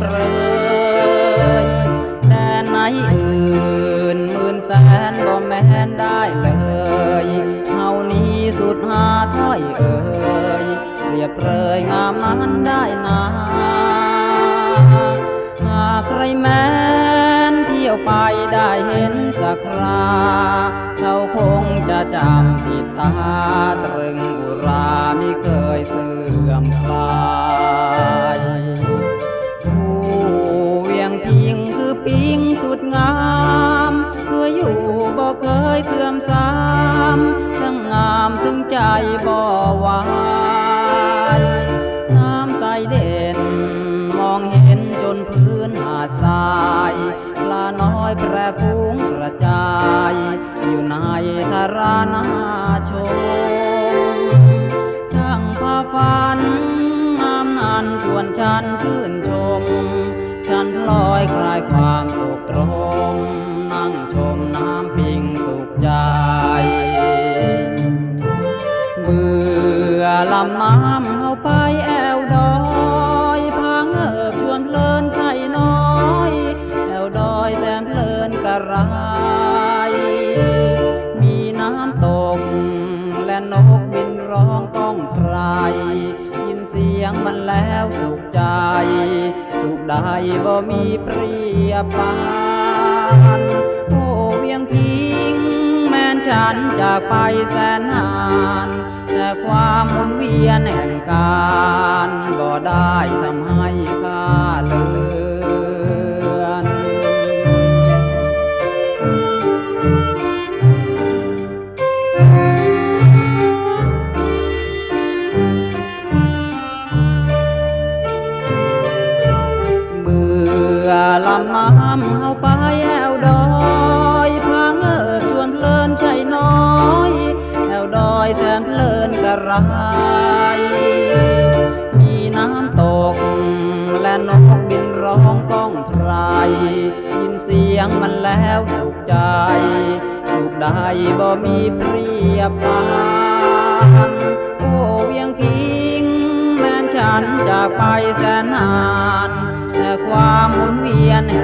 บรยแดนไหนอื่นหมื่นแสนก็แม่นได้เลยเฮานี้สุดหาถ้อยเอ่ยเรียบเรยงามนั้นได้นาหากใครแม่นเที่ยวไปได้เห็นสักคราเขาคงจะจำติดตาตรึงบุร ยเสื่อมสามทั้งงามถึงใจบ่หวายน้ำใสเด่น มองเห็นจนพื้นหาดทรายปลาน้อยแปรฟูงกระจาย อยู่ในธารานาชมช่างพาฝันงามนันชวนฉันชื่นชม ฉันลอยคลายความสุขตรม ระไรมีน้ำตก และนกบินร้องก้องไพรยินเสียงมันแล้วสุขใจ สุขใดบ่มีเปรียบปานโอ้เวียงพิงแม้นฉันจากไปแสนนาน แต่ความหมุนเวียนแห่งการ ลำน้ำเอาไปแอวดอยพาเงิบชวนเพลินใจน้อยแอวดอยแสนเพลินกระไรมีน้ำตก และนกบินร้องก้องไพรยินเสียงมันแล้วสุขใจ สุขใดบ่มีเปรียบปานโอ้เวียงพิงแม้นฉันจากไป nyanyian